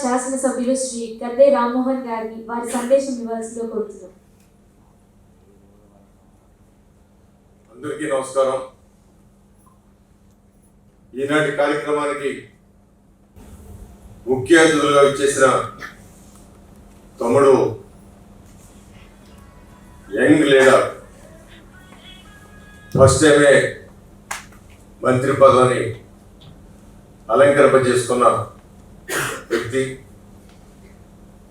శాసనసభ్యులు శ్రీ గద్దే రామ్మోహన్ గారిని వారి సందేశం ఇవ్వాల్సిందిగా కోరుతున్నాం. అందరికీ నమస్కారం. ఈనాటి కార్యక్రమానికి ముఖ్య అతిథులుగా ఇచ్చేసిన తమ్ముడు యంగ్ లీడర్ ఫస్ట్ టైమే మంత్రి పదవిని అలంకరింపజేసుకున్న వ్యక్తి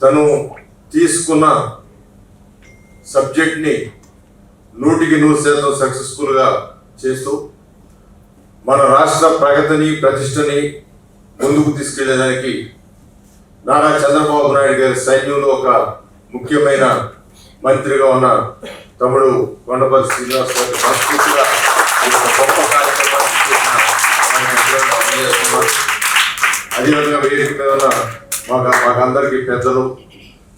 తను తీసుకున్న సబ్జెక్ట్ని నూటికి నూరు శాతం సక్సెస్ఫుల్గా చేస్తూ మన రాష్ట్ర ప్రగతిని ప్రతిష్టని ముందుకు తీసుకెళ్ళేదానికి నారా చంద్రబాబు నాయుడు గారి సైన్యంలో ఒక ముఖ్యమైన మంత్రిగా ఉన్న తమ్ముడు కొండపల్లి శ్రీనివాస్ గారి గొప్ప కార్యక్రమాన్ని చేసిన అదేవిధంగా వేదిక మీద ఉన్న మాకు మాకందరికీ పెద్దలు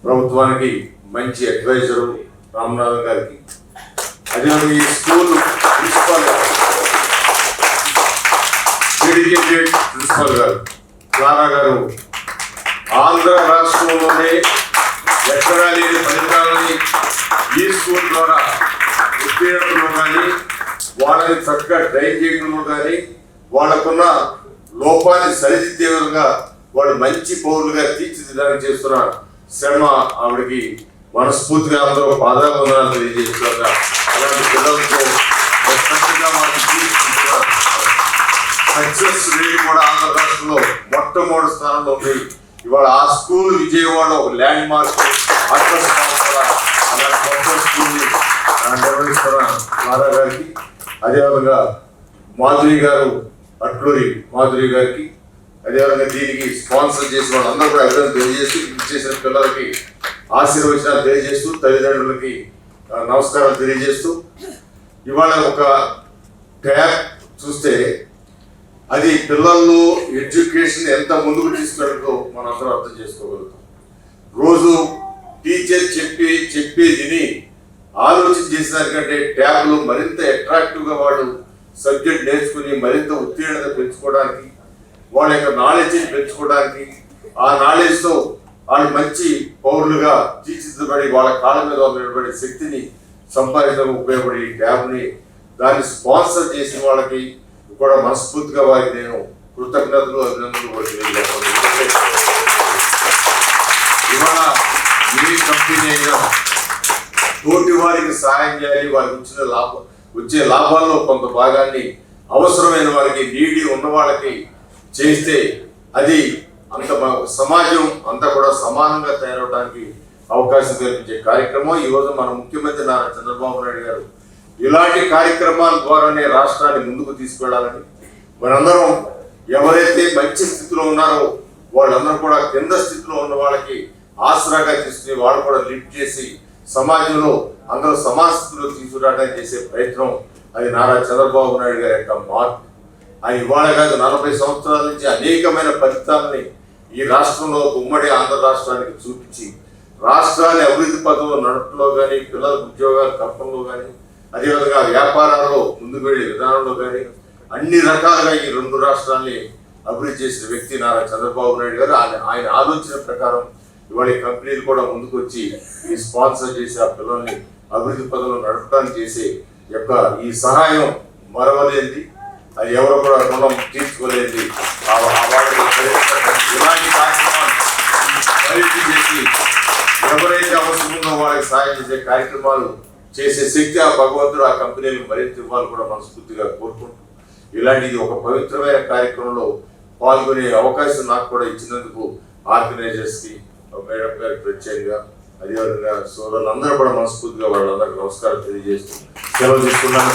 ప్రభుత్వానికి మంచి అడ్వైజరు రామనాథన్ గారికి. అదేవిధంగా ఈ స్కూల్ ప్రిన్సిపాల్ డెడికేటెడ్ ప్రిన్సిపాల్ గారు క్లారా గారు ఆంధ్ర రాష్ట్రంలోనే ఎక్కడా లేని ఫలితాలని ఈ స్కూల్ ద్వారా ఉత్తీర్ణతలో కానీ వాళ్ళని చక్కగా ట్రైన్ చేయడంలో కానీ వాళ్ళకున్న లోపాన్ని సరిదిద్దే విధంగా వాళ్ళు మంచి పౌరులుగా తీర్చిదిద్దడానికి చేస్తున్న శ్రమ ఆవిడకి మనస్ఫూర్తిగా అందరూ పాదాబంధనాలు తెలియజేస్తున్నారు. అలాంటి పిల్లలతో సక్సెస్ రేట్ కూడా ఆంధ్ర రాష్ట్రంలో మొట్టమొదటి స్థానంలో ఉంది. ఇవాళ ఆ స్కూల్ విజయవాడ ఒక ల్యాండ్ మార్క్ అడ్రస్ అలాంటి గొప్ప స్కూల్ నిర్వహిస్తున్న నారా గారికి అదేవిధంగా మాధురి గారు అట్లూరి మాధురి గారికి అదేవిధంగా దీనికి స్పాన్సర్ చేసిన వాళ్ళందరూ కూడా అభినందన తెలియజేసి చేసిన పిల్లలకి ఆశీర్వచనాలు తెలియజేస్తూ తల్లిదండ్రులకి నమస్కారాలు తెలియజేస్తూ ఇవాళ ఒక ట్యాబ్ చూస్తే అది పిల్లల్లో ఎడ్యుకేషన్ ఎంత ముందుకు తీసుకెళ్ళదో మనం అందరం అర్థం చేసుకోగలుగుతాం. రోజు టీచర్ చెప్పి చెప్పేదిని ఆలోచన ఆలోచన చేసేదానికంటే ట్యాబ్లు మరింత అట్రాక్టివ్గా వాళ్ళు సబ్జెక్ట్ నేర్చుకుని మరింత ఉత్తీర్ణత పెంచుకోవడానికి వాళ్ళ యొక్క నాలెడ్జ్ని పెంచుకోవడానికి ఆ నాలెడ్జ్తో వాళ్ళు మంచి పౌరులుగా తీర్చిదిద్దబడి వాళ్ళ కాళ్ళ మీద ఉన్నటువంటి శక్తిని సంపాదించడం ఉపయోగపడే ట్యాబ్ని దాన్ని స్పాన్సర్ చేసిన వాళ్ళకి కూడా మనస్ఫూర్తిగా వారికి నేను కృతజ్ఞతలు అభినందనలు ఇవాళ ఏ కంపెనీ అయినా తోటి వారికి సహాయం చేయాలి వారికి వచ్చిన లాభం వచ్చే లాభాల్లో కొంత భాగాన్ని అవసరమైన వారికి నీడి ఉన్న వాళ్ళకి చేస్తే అది అంత సమాజం అంతా కూడా సమానంగా తయారవడానికి అవకాశం కల్పించే కార్యక్రమం. ఈ రోజు మన ముఖ్యమంత్రి నారా చంద్రబాబు నాయుడు గారు ఇలాంటి కార్యక్రమాల ద్వారానే రాష్ట్రాన్ని ముందుకు తీసుకెళ్ళాలని మనందరం ఎవరైతే మంచి స్థితిలో ఉన్నారో వాళ్ళందరూ కూడా కింద స్థితిలో ఉన్న వాళ్ళకి ఆసరాగా తీసుకుని వాళ్ళు కూడా లిఫ్ట్ చేసి సమాజంలో అందరూ సమాజ తీసుకురావడానికి చేసే ప్రయత్నం అది నారా చంద్రబాబు నాయుడు గారి యొక్క మార్క్ ఆయన ఇవాళ కాదు నలభై సంవత్సరాల నుంచి అనేకమైన ఫలితాలని ఈ రాష్ట్రంలో ఉమ్మడి ఆంధ్ర రాష్ట్రానికి చూపించి రాష్ట్రాన్ని అభివృద్ధి పథంలో నడపలో కానీ పిల్లలకు ఉద్యోగాల కల్పనలో కానీ అదేవిధంగా వ్యాపారాల్లో ముందుకు వెళ్ళే విధానంలో కానీ అన్ని రకాలుగా ఈ రెండు రాష్ట్రాల్ని అభివృద్ధి చేసిన వ్యక్తి నారా చంద్రబాబు నాయుడు గారు. ఆయన ఆయన ఆలోచన ప్రకారం ఇవాళ కంపెనీలు కూడా ముందుకు వచ్చి ఈ స్పాన్సర్ చేసి ఆ పిల్లల్ని అభివృద్ధి పదంలో నడపడానికి చేసే యొక్క ఈ సహాయం మరవలేనిది అది ఎవరు కూడా రుణం తీర్చుకోలేంది. ఇలాంటి కార్యక్రమాలు చేసి ఎవరైతే అవసరం ఉందో వాళ్ళకి సహాయం చేసే కార్యక్రమాలు చేసే శక్తి ఆ భగవంతుడు ఆ కంపెనీలకు మరింత ఇవ్వాలి కూడా మనస్ఫూర్తిగా కోరుకుంటూ ఇలాంటిది ఒక పవిత్రమైన కార్యక్రమంలో పాల్గొనే అవకాశం నాకు కూడా ఇచ్చినందుకు ఆర్గనైజర్స్కి మేడం గారికి ప్రత్యేకంగా అదేవిధంగా సోదరులందరూ కూడా మనస్ఫూర్తిగా వాళ్ళందరికీ నమస్కారం తెలియజేస్తూ సెలవు తీసుకున్నాను